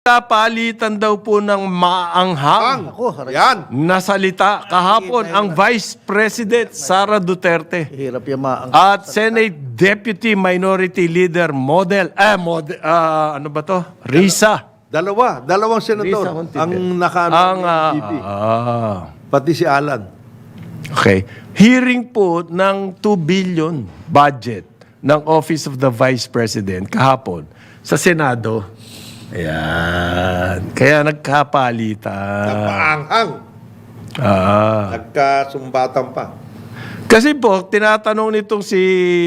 Kapalitan daw po ng maanghang Ako, Yan. na salita kahapon ang Vice President Sara Duterte hirap yung maang... at Senate Deputy Minority Leader Model eh model ah, ano ba to? Risa. Dalawa. Dalawang senador. Hontiveros. Ang nakaano Ang ng ah, VP. ah, Pati si Alan. Okay. Hearing po ng 2 billion budget ng Office of the Vice President kahapon sa Senado. Ayan. Kaya nagkapalitan. Napaanghang. Ah. Nagkasumbatan pa. Kasi po, tinatanong nitong si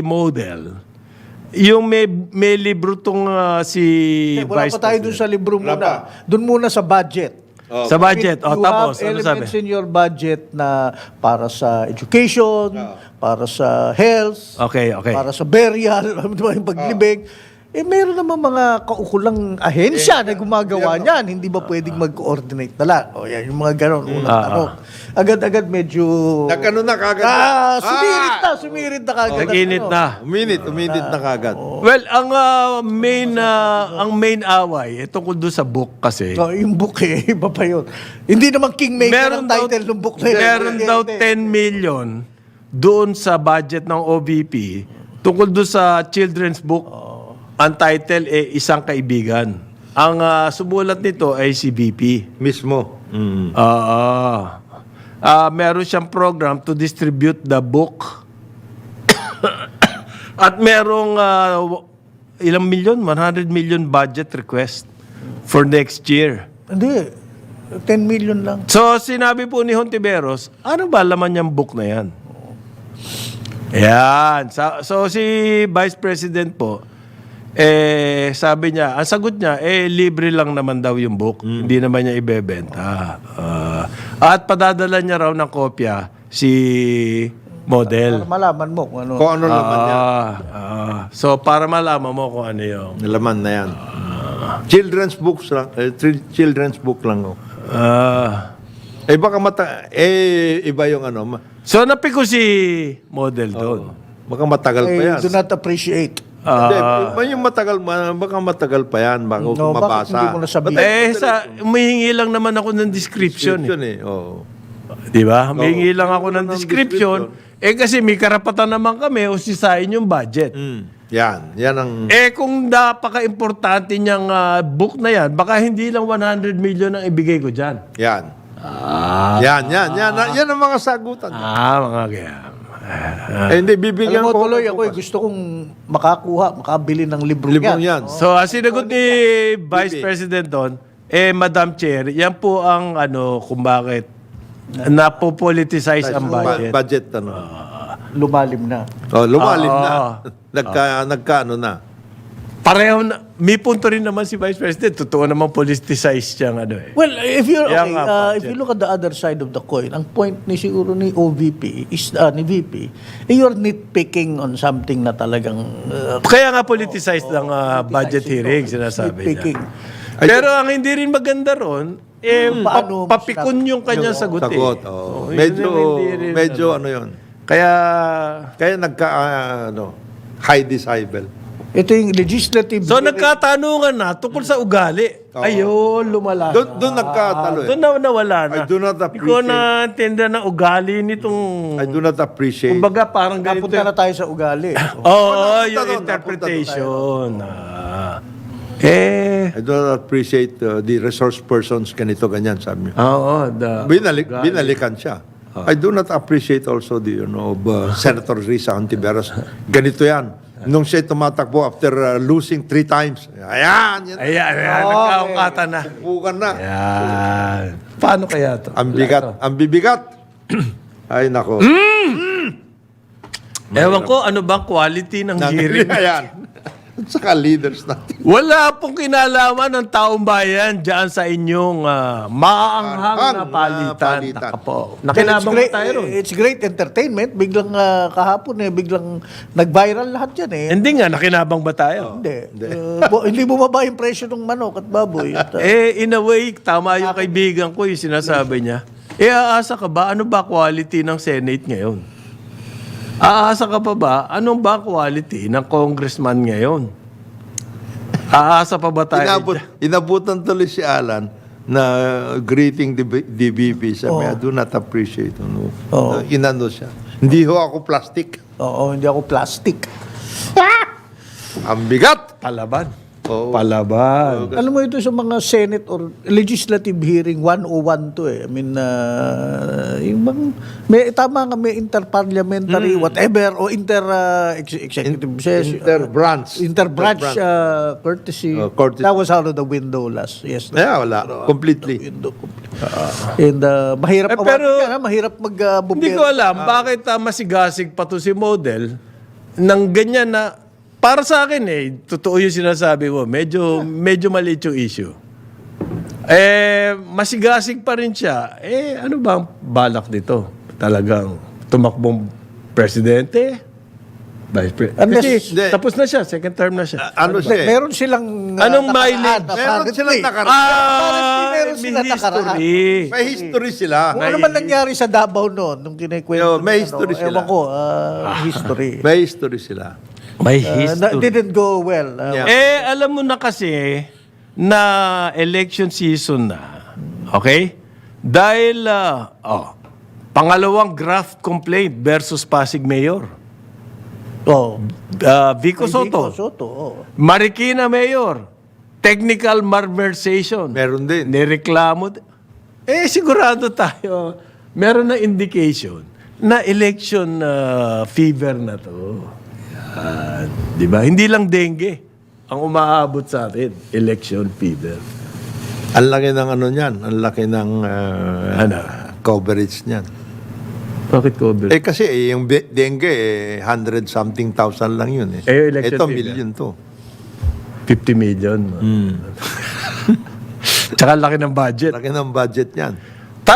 Model, yung may, may libro tong ah, si Eh, wala Vice pa tayo dun President. sa libro Wala muna. Dun muna sa budget. Oh. Sa budget. O, you tapos, have ano sabi? elements in your budget na para sa education, Oh. para sa health, Okay, okay. para sa burial, alam mo ba, yung paglibig. Eh, meron naman mga kaukulang ahensya na gumagawa niyan. Hindi ba pwedeng mag-coordinate na lang? O yan, yung mga ganon, unang Ah. tanong. Agad-agad medyo... Nagkano na kagad. Ah, sumirit na, sumirit na kagad. Nag-init Ano? na. Uminit, uminit na kagad. Well, ang ah, main ah, ang main away, eh, tungkol doon sa book kasi. Oh, yung book eh, iba pa yun. Hindi naman kingmaker ang daw- title ng book na yun. Meron daw hindi. 10 million doon sa budget ng OVP tungkol doon sa children's book. Ang title eh Isang Kaibigan. Ang ah, sumulat nito ay si VP. Mismo. Mm. Ah, ah, meron siyang program to distribute the book. At merong ah, w- ilang milyon? 100 million budget request for next year. Hindi. 10 million lang. So, sinabi po ni Hontiveros, ano ba laman niyang book na yan? Yan. So, so, si Vice President po, eh, sabi niya, ang sagot niya, eh, libre lang naman daw yung book. Hindi naman niya ibebenta. Ah, at padadala niya raw ng kopya si model. Para malaman mo kung ano. Kung ano laman yan. Ah, ah. so, para malaman mo kung ano yung... Laman na yan. Children's books lang. Eh, children's book lang. Oh. Ah. Eh baka mata... Eh, iba yung ano. ma- so, napiko si model doon. Baka matagal pa eh, yan. do not appreciate. Hindi, may yung matagal, ma- baka matagal pa yan bago No, bakit mabasa. hindi mo nasabihin? Eh, sa, umihingi lang naman ako ng description. Description eh. Oh. Eh. Di ba? Humihingi lang ako ng description. Eh, kasi may karapatan naman kami usisahin yung budget. Mm. Yan. Yan ang... Eh, kung napaka-importante niyang ah, book na yan, baka hindi lang 100 million ang ibigay ko dyan. Yan. Ah. Yan, yan, yan. Yan ang mga sagutan. Ah, mga kaya. Eh, hindi, bibigyan Alam mo ko. tuloy ako, eh, gusto kong makakuha, makabili ng libro Libong yan. yan. So, ang sinagot ni Vice President doon, eh, Madam Chair, yan po ang ano, kung bakit napopoliticize ang budget. budget, ano. Lumalim na. Oh, lumalim Oo. na. Nagka, nagka, ano na. Pareho na, may punto rin naman si Vice President. Totoo naman politicize siyang ano eh. Well, if you're Kaya okay, nga, uh, if you look at the other side of the coin, ang point ni siguro ni OVP is uh, ni VP, eh, you're nitpicking on something na talagang uh, Kaya nga politicized lang ah, budget hearing, sinasabi nitpicking. niya. Pero ang hindi rin maganda ron, eh, pa- Paano papikon yung kanyang sagot, eh. Sagot. Oh. yun medyo, rin, medyo ano yun. Kaya, Kaya nagka, ah, ano, high decibel. Ito yung legislative so nagkatanungan na tungkol sa ugali. Ayun, lumala. Doon, doon nagkatalo eh. Doon na nawala na. I do not Hindi ko appreciate- na tinda ng ugali nitong... I do not appreciate. Kumbaga parang ganito. Napunta na tayo sa ugali. Oo, napunta yung doon, interpretation. Ah. Eh, I do not appreciate uh, the resource persons ganito, ganyan, sabi niya. oo. the- Binalik, binalikan siya. I do not appreciate also the, you know, of, uh, Senator Risa Antiveros. Ganito yan. Nung siya tumatakbo after uh, losing three times. Ayan, yan. Ayan, ayan. Nagkaungkatan na. Bukan na. Ayan. Paano kaya to? Ang bigat. Ang bibigat. Ay, nako. Ewan ko, ano bang quality ng hearing? Ayan. Saka leaders natin. Wala pong kinalaman ng taong bayan dyan sa inyong uh, maanghang Maanghang na na palitan. palitan. Naka po. it's Nakinabang great, tayo ron? it's great entertainment. Biglang ah, kahapon eh, biglang nag-viral lahat yan eh. Hindi nga, nakinabang ba tayo? Hindi. Uh, bu- hindi bumaba yung presyo ng manok at baboy. At, uh, Eh, in a way, tama yung kaibigan ko yung sinasabi niya. Eh, aasa ka ba? Ano ba quality ng Senate ngayon? Aasa ka pa ba? Anong ba quality ng congressman ngayon? Aasa pa ba tayo? Inabot, inabutan tuloy si Alan na greeting the DBP. Sabi, I do not appreciate. Ano, Oo. inano siya. Hindi ho ako plastic. Oo, hindi ako plastic. Ang bigat. Palaban. Oo. Palaban. Alam mo ito sa mga Senate or legislative hearing 101 to eh. I mean, uh, yung bang, may, tama nga may interparliamentary whatever o inter uh, ex- executive session. Interbranch. interbranch uh, courtesy. Oh, courtesy. That was out of the window last. Yes. Yeah, wala. Completely. Window complete. And uh, mahirap Eh, pa pero- yan, ha? mahirap mag uh, Hindi ko alam bakit uh, masigasig pa to si model ng ganyan na para sa akin eh, totoo yung sinasabi mo, medyo, medyo maliit yung issue. Eh, masigasig pa rin siya. Eh, ano ba ang balak nito? Talagang tumakbong presidente? Vice President? Unless- Kasi Hindi. tapos na siya, second term na siya. Ano siya eh? Meron silang uh, Anong nakaraan, mileage? Meron silang nakaraan. Apparently, meron may sila nakaraan. history. May history sila. Kung ano man nangyari sa Davao noon, nung Yo, kinikwento. may history ano, sila. Ewan ko, uh, history. May history sila. May Uh, na- didn't go well. Uh, Yeah. Eh, alam mo na kasi na election season na. Okay? Dahil, ah, oh, pangalawang graft complaint versus Pasig Mayor. Oh. Ah, Vico Vico Soto. Soto, oh. Marikina Mayor. Technical malversation. Meron din. Nireklamo. d- Eh, sigurado tayo. Meron na indication na election ah, fever na to. Yan. Di ba? Hindi lang dengue ang umaabot sa atin. Election fever. Ang laki ng ano niyan. Ang laki ng uh, Ano? coverage niyan. Bakit cover? Eh kasi eh, yung dengue, eh, 100 something thousand lang yun eh. Eh, election Ito, fever. million to. 50 million. Tsaka laki ng budget. Laki ng budget niyan.